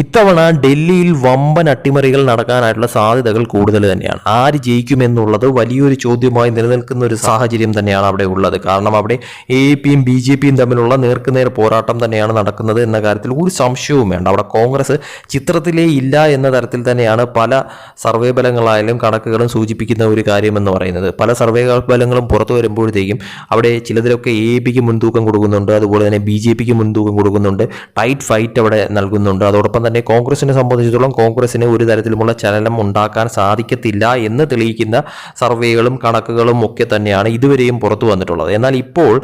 ഇത്തവണ ഡൽഹിയിൽ വമ്പൻ അട്ടിമറികൾ നടക്കാനായിട്ടുള്ള സാധ്യതകൾ കൂടുതൽ തന്നെയാണ്. ആര് ജയിക്കുമെന്നുള്ളത് വലിയൊരു ചോദ്യമായി നിലനിൽക്കുന്ന ഒരു സാഹചര്യം തന്നെയാണ് അവിടെ ഉള്ളത്. കാരണം അവിടെ എ പിയും ബി ജെ പിയും തമ്മിലുള്ള നേർക്കുനേർ പോരാട്ടം തന്നെയാണ് നടക്കുന്നത് എന്ന കാര്യത്തിൽ ഒരു സംശയവും വേണ്ട. അവിടെ കോൺഗ്രസ് ചിത്രത്തിലേ ഇല്ല എന്ന തരത്തിൽ തന്നെയാണ് പല സർവേ ഫലങ്ങളായാലും കണക്കുകളും സൂചിപ്പിക്കുന്ന ഒരു കാര്യമെന്ന് പറയുന്നത്. പല സർവേ ഫലങ്ങളും പുറത്തു വരുമ്പോഴത്തേക്കും അവിടെ ചിലതിലൊക്കെ എ പിക്ക് മുൻതൂക്കം കൊടുക്കുന്നുണ്ട് അതുപോലെ തന്നെ ബി ജെ പിക്ക് മുൻതൂക്കം കൊടുക്കുന്നുണ്ട് ടൈറ്റ് ഫൈറ്റ് അവിടെ നൽകുന്നുണ്ട്. അതോടൊപ്പം തന്നെ കോൺഗ്രസിനെ സംബന്ധിച്ചിടത്തോളം കോൺഗ്രസിന് ഒരു തരത്തിലുമുള്ള ചലനം ഉണ്ടാക്കാൻ സാധിക്കത്തില്ല എന്ന് തെളിയിക്കുന്ന സർവേകളും കണക്കുകളും ഒക്കെ തന്നെയാണ് ഇതുവരെയും പുറത്തു വന്നിട്ടുള്ളത്. എന്നാൽ ഇപ്പോൾ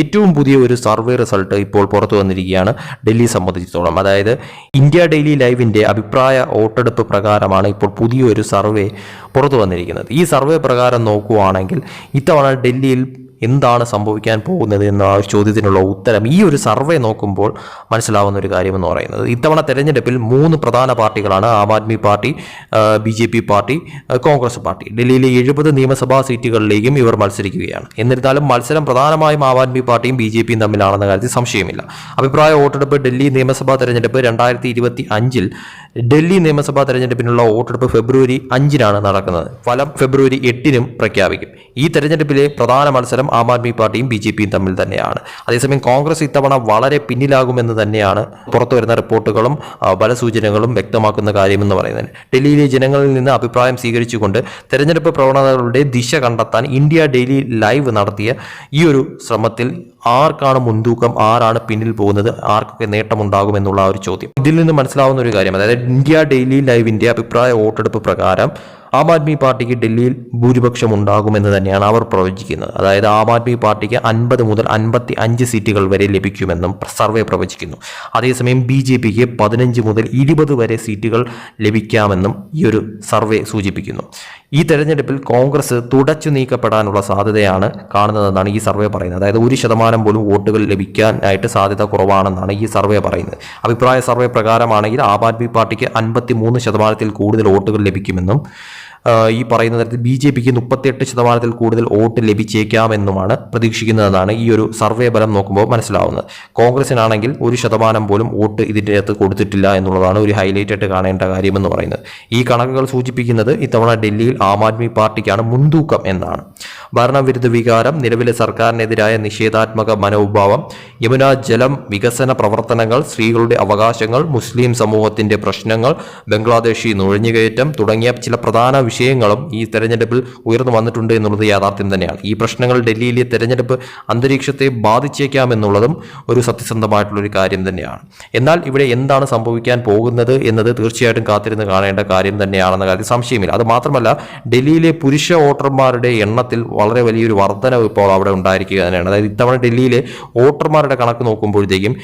ഏറ്റവും പുതിയ ഒരു സർവേ റിസൾട്ട് ഇപ്പോൾ പുറത്തു വന്നിരിക്കുകയാണ് ഡൽഹി സംബന്ധിച്ചിടത്തോളം. അതായത് ഇന്ത്യ ഡെയിലി ലൈവിന്റെ അഭിപ്രായ വോട്ടെടുപ്പ് പ്രകാരമാണ് ഇപ്പോൾ പുതിയൊരു സർവേ പുറത്തു വന്നിരിക്കുന്നത്. ഈ സർവേ പ്രകാരം നോക്കുകയാണെങ്കിൽ ഇത്തവണ ഡൽഹിയിൽ എന്താണ് സംഭവിക്കാൻ പോകുന്നത് എന്ന ആ ഒരു ചോദ്യത്തിനുള്ള ഉത്തരം ഈ ഒരു സർവേ നോക്കുമ്പോൾ മനസ്സിലാവുന്ന ഒരു കാര്യമെന്ന് പറയുന്നത്. ഇത്തവണ തെരഞ്ഞെടുപ്പിൽ മൂന്ന് പ്രധാന പാർട്ടികളാണ് Aam Aadmi party B J P party Congress party. ഡൽഹിയിലെ എഴുപത് നിയമസഭാ സീറ്റുകളിലേക്കും ഇവർ മത്സരിക്കുകയാണ്. എന്നിരുന്നാലും മത്സരം പ്രധാനമായും ആം ആദ്മി പാർട്ടിയും ബി ജെ പിയും തമ്മിലാണെന്ന കാര്യത്തിൽ സംശയമില്ല. അഭിപ്രായ വോട്ടെടുപ്പ് ഡൽഹി നിയമസഭാ തെരഞ്ഞെടുപ്പ് രണ്ടായിരത്തി ഇരുപത്തി അഞ്ചിൽ ഡൽഹി നിയമസഭാ തെരഞ്ഞെടുപ്പിനുള്ള വോട്ടെടുപ്പ് ഫെബ്രുവരി അഞ്ചിനാണ് നടക്കുന്നത്. ഫലം ഫെബ്രുവരി എട്ടിനും പ്രഖ്യാപിക്കും. ഈ തെരഞ്ഞെടുപ്പിലെ പ്രധാന മത്സരം ആം ആദ്മി പാർട്ടിയും ബി ജെ പിയും തമ്മിൽ തന്നെയാണ്. അതേസമയം കോൺഗ്രസ് ഇത്തവണ വളരെ പിന്നിലാകുമെന്ന് തന്നെയാണ് പുറത്തു വരുന്ന റിപ്പോർട്ടുകളും ബലസൂചനകളും വ്യക്തമാക്കുന്ന കാര്യമെന്ന് പറയുന്നത്. ഡൽഹിയിലെ ജനങ്ങളിൽ നിന്ന് അഭിപ്രായം സ്വീകരിച്ചുകൊണ്ട് തെരഞ്ഞെടുപ്പ് പ്രവണതകളുടെ ദിശ കണ്ടെത്താൻ ഇന്ത്യ ഡെയിലി ലൈവ് നടത്തിയ ഈ ഒരു ശ്രമത്തിൽ ആർക്കാണ് മുൻതൂക്കം ആരാണ് പിന്നിൽ പോകുന്നത് ആർക്കൊക്കെ നേട്ടമുണ്ടാകും എന്നുള്ള ഒരു ചോദ്യം. ഇതിൽ നിന്ന് മനസ്സിലാവുന്ന ഒരു കാര്യം അതായത് ഇന്ത്യ ഡെയിലി ലൈവിന്റെ അഭിപ്രായ വോട്ടെടുപ്പ് പ്രകാരം ആം ആദ്മി പാർട്ടിക്ക് ഡൽഹിയിൽ ഭൂരിപക്ഷം ഉണ്ടാകുമെന്ന് തന്നെയാണ് അവർ പ്രവചിക്കുന്നത്. അതായത് ആം ആദ്മി പാർട്ടിക്ക് അൻപത് മുതൽ അൻപത്തി അഞ്ച് സീറ്റുകൾ വരെ ലഭിക്കുമെന്നും സർവേ പ്രവചിക്കുന്നു. അതേസമയം ബി ജെ പിക്ക് പതിനഞ്ച് മുതൽ ഇരുപത് വരെ സീറ്റുകൾ ലഭിക്കാമെന്നും ഈ ഒരു സർവേ സൂചിപ്പിക്കുന്നു. ഈ തെരഞ്ഞെടുപ്പിൽ കോൺഗ്രസ് തുടച്ചു നീക്കപ്പെടാനുള്ള സാധ്യതയാണ് കാണുന്നതെന്നാണ് ഈ സർവേ പറയുന്നത്. അതായത് ഒരു ശതമാനം പോലും വോട്ടുകൾ ലഭിക്കാനായിട്ട് സാധ്യത കുറവാണെന്നാണ് ഈ സർവേ പറയുന്നത്. അഭിപ്രായ സർവേ പ്രകാരമാണെങ്കിൽ ആം ആദ്മി പാർട്ടിക്ക് അൻപത്തി മൂന്ന് ശതമാനത്തിൽ കൂടുതൽ വോട്ടുകൾ ലഭിക്കുമെന്നും ഈ പറയുന്ന തരത്തിൽ ബി ജെ പിക്ക് മുപ്പത്തിയെട്ട് ശതമാനത്തിൽ കൂടുതൽ വോട്ട് ലഭിച്ചേക്കാമെന്നുമാണ് പ്രതീക്ഷിക്കുന്നതെന്നാണ് ഈ ഒരു സർവേ ഫലം നോക്കുമ്പോൾ മനസ്സിലാവുന്നത്. കോൺഗ്രസിനാണെങ്കിൽ ഒരു ശതമാനം പോലും വോട്ട് ഇതിന്റെ അകത്ത് കൊടുത്തിട്ടില്ല എന്നുള്ളതാണ് ഒരു ഹൈലൈറ്റ് ആയിട്ട് കാണേണ്ട കാര്യമെന്ന് പറയുന്നത്. ഈ കണക്കുകൾ സൂചിപ്പിക്കുന്നത് ഇത്തവണ ഡൽഹിയിൽ ആം ആദ്മി പാർട്ടിക്കാണ് മുൻതൂക്കം എന്നാണ്. ഭരണവിരുദ്ധ വികാരം നിലവിലെ സർക്കാരിനെതിരായ നിഷേധാത്മക മനോഭാവം യമുന ജലം വികസന പ്രവർത്തനങ്ങൾ സ്ത്രീകളുടെ അവകാശങ്ങൾ മുസ്ലിം സമൂഹത്തിന്റെ പ്രശ്നങ്ങൾ ബംഗ്ലാദേശി നുഴഞ്ഞുകയറ്റം തുടങ്ങിയ ചില പ്രധാന വിഷയങ്ങളും ഈ തെരഞ്ഞെടുപ്പിൽ ഉയർന്നു വന്നിട്ടുണ്ട് എന്നുള്ളത് യാഥാർത്ഥ്യം തന്നെയാണ്. ഈ പ്രശ്നങ്ങൾ ഡൽഹിയിലെ തെരഞ്ഞെടുപ്പ് അന്തരീക്ഷത്തെ ബാധിച്ചേക്കാം എന്നുള്ളതും ഒരു സത്യസന്ധമായിട്ടുള്ളൊരു കാര്യം തന്നെയാണ്. എന്നാൽ ഇവിടെ എന്താണ് സംഭവിക്കാൻ പോകുന്നത് എന്നത് തീർച്ചയായിട്ടും കാത്തിരുന്ന് കാണേണ്ട കാര്യം തന്നെയാണെന്ന കാര്യത്തിൽ സംശയമില്ല. അത് മാത്രമല്ല ഡൽഹിയിലെ പുരുഷ വോട്ടർമാരുടെ എണ്ണത്തിൽ വളരെ വലിയൊരു വർധനവ് ഇപ്പോൾ അവിടെ ഉണ്ടായിരിക്കുക തന്നെയാണ്. അതായത് ഇത്തവണ ഡൽഹിയിലെ വോട്ടർമാരുടെ കണക്ക് നോക്കുമ്പോഴത്തേക്കും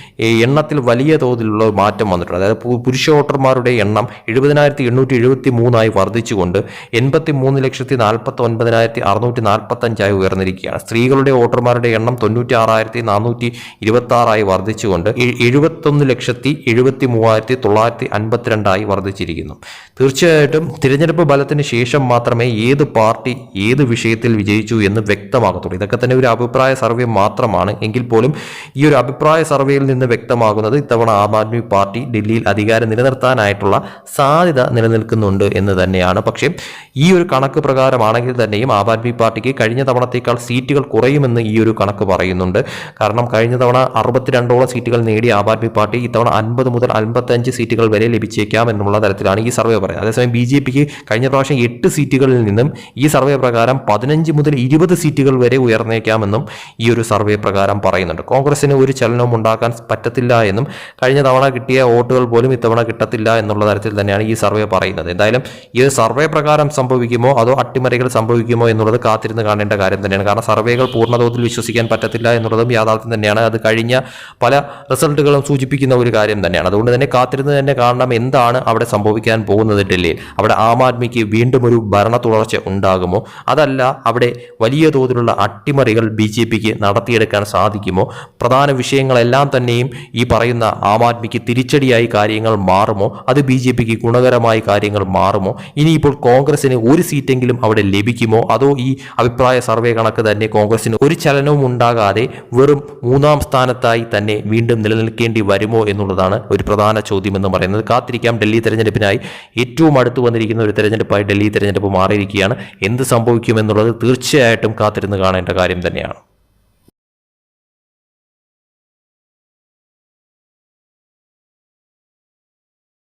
എണ്ണത്തിൽ വലിയ തോതിലുള്ള മാറ്റം വന്നിട്ടുണ്ട്. അതായത് പുരുഷ വോട്ടർമാരുടെ എണ്ണം എഴുപതിനായിരത്തി എണ്ണൂറ്റി എഴുപത്തി മൂന്നായി വർദ്ധിച്ചുകൊണ്ട് എൺപത്തി മൂന്ന് ലക്ഷത്തി നാൽപ്പത്തി ഒൻപതിനായിരത്തി അറുന്നൂറ്റി നാൽപ്പത്തഞ്ചായി ഉയർന്നിരിക്കുകയാണ്. സ്ത്രീകളുടെ വോട്ടർമാരുടെ എണ്ണം തൊണ്ണൂറ്റി ആറായിരത്തി നാനൂറ്റി ഇരുപത്തി ആറായി വർദ്ധിച്ചുകൊണ്ട് എഴുപത്തൊന്ന് ലക്ഷത്തി എഴുപത്തി മൂവായിരത്തി തൊള്ളായിരത്തി അൻപത്തിരണ്ടായി വർദ്ധിച്ചിരിക്കുന്നു. തീർച്ചയായിട്ടും തിരഞ്ഞെടുപ്പ് ഫലത്തിന് ശേഷം മാത്രമേ ഏത് പാർട്ടി ഏത് വിഷയത്തിൽ വിജയിച്ചു എന്ന് വ്യക്തമാകത്തുള്ളൂ. ഇതൊക്കെ തന്നെ ഒരു അഭിപ്രായ സർവേ മാത്രമാണ്. എങ്കിൽ പോലും ഈ ഒരു അഭിപ്രായ സർവേയിൽ നിന്ന് വ്യക്തമാകുന്നത് ഇത്തവണ ആം ആദ്മി പാർട്ടി ഡൽഹിയിൽ അധികാരം നിലനിർത്താനായിട്ടുള്ള സാധ്യത നിലനിൽക്കുന്നുണ്ട് എന്ന് തന്നെയാണ്. പക്ഷേ ഈ ഒരു കണക്ക് പ്രകാരമാണെങ്കിൽ തന്നെയും ആം ആദ്മി പാർട്ടിക്ക് കഴിഞ്ഞ തവണത്തേക്കാൾ സീറ്റുകൾ കുറയുമെന്ന് ഈ ഒരു കണക്ക് പറയുന്നുണ്ട്. കാരണം കഴിഞ്ഞ തവണ അറുപത്തിരണ്ടോളം സീറ്റുകൾ നേടിയ ആം ആദ്മി പാർട്ടി ഇത്തവണ അൻപത് മുതൽ അൻപത്തഞ്ച് സീറ്റുകൾ വരെ ലഭിച്ചേക്കാം എന്നുള്ള തരത്തിലാണ് ഈ സർവേ പറയുന്നത്. അതേസമയം ബി ജെ പിക്ക് കഴിഞ്ഞ പ്രാവശ്യം എട്ട് സീറ്റുകളിൽ നിന്നും ഈ സർവേ പ്രകാരം പതിനഞ്ച് മുതൽ ഇരുപത് സീറ്റുകൾ വരെ ഉയർന്നേക്കാമെന്നും ഈ ഒരു സർവേ പ്രകാരം പറയുന്നുണ്ട്. കോൺഗ്രസിന് ഒരു ചലനവും ഉണ്ടാക്കാൻ പറ്റത്തില്ല എന്നും കഴിഞ്ഞ തവണ കിട്ടിയ വോട്ടുകൾ പോലും ഇത്തവണ കിട്ടത്തില്ല എന്നുള്ള തരത്തിൽ തന്നെയാണ് ഈ സർവേ പറയുന്നത്. എന്തായാലും ഈ സർവേ പ്രകാരം സംഭവിക്കുമോ? അതോ അട്ടിമറികൾ സംഭവിക്കുമോ എന്നുള്ളത് കാത്തിരുന്ന് കാണേണ്ട കാര്യം തന്നെയാണ്. കാരണം സർവേകൾ പൂർണതോതിൽ വിശ്വസിക്കാൻ പറ്റത്തില്ല എന്നുള്ളതും യാഥാർത്ഥ്യം തന്നെയാണ്. അത് കഴിഞ്ഞ പല റിസൾട്ടുകളും സൂചിപ്പിക്കുന്ന ഒരു കാര്യം തന്നെയാണ്. അതുകൊണ്ട് തന്നെ കാത്തിരുന്ന് തന്നെ കാണണം എന്താണ് അവിടെ സംഭവിക്കാൻ പോകുന്നത് ഡൽഹിയിൽ. അവിടെ ആം ആദ്മിക്ക് വീണ്ടും ഒരു ഭരണ തുടർച്ച ഉണ്ടാകുമോ? അതല്ല അവിടെ വലിയ തോതിലുള്ള അട്ടിമറികൾ ബി ജെ പിക്ക് നടത്തിയെടുക്കാൻ സാധിക്കുമോ? പ്രധാന വിഷയങ്ങളെല്ലാം തന്നെയും ഈ പറയുന്ന ആം ആദ്മിക്ക് തിരിച്ചടിയായി കാര്യങ്ങൾ മാറുമോ? അത് ബി ജെ പിക്ക് ഗുണകരമായി കാര്യങ്ങൾ മാറുമോ? ഇനിയിപ്പോൾ കോൺഗ്രസ് കോൺഗ്രസിന് ഒരു സീറ്റെങ്കിലും അവിടെ ലഭിക്കുമോ? അതോ ഈ അഭിപ്രായ സർവേ കണക്ക് തന്നെ കോൺഗ്രസിന് ഒരു ചലനവും ഉണ്ടാകാതെ വെറും മൂന്നാം സ്ഥാനത്തായി തന്നെ വീണ്ടും നിലനിൽക്കേണ്ടി വരുമോ എന്നുള്ളതാണ് ഒരു പ്രധാന ചോദ്യം എന്ന് പറയുന്നത്. കാത്തിരിക്കാം. ഡൽഹി തെരഞ്ഞെടുപ്പിനായി ഏറ്റവും അടുത്ത് വന്നിരിക്കുന്ന ഒരു തെരഞ്ഞെടുപ്പായി ഡൽഹി തെരഞ്ഞെടുപ്പ് മാറിയിരിക്കുകയാണ്. എന്ത് സംഭവിക്കുമെന്നുള്ളത് തീർച്ചയായിട്ടും കാത്തിരുന്ന് കാണേണ്ട കാര്യം തന്നെയാണ്.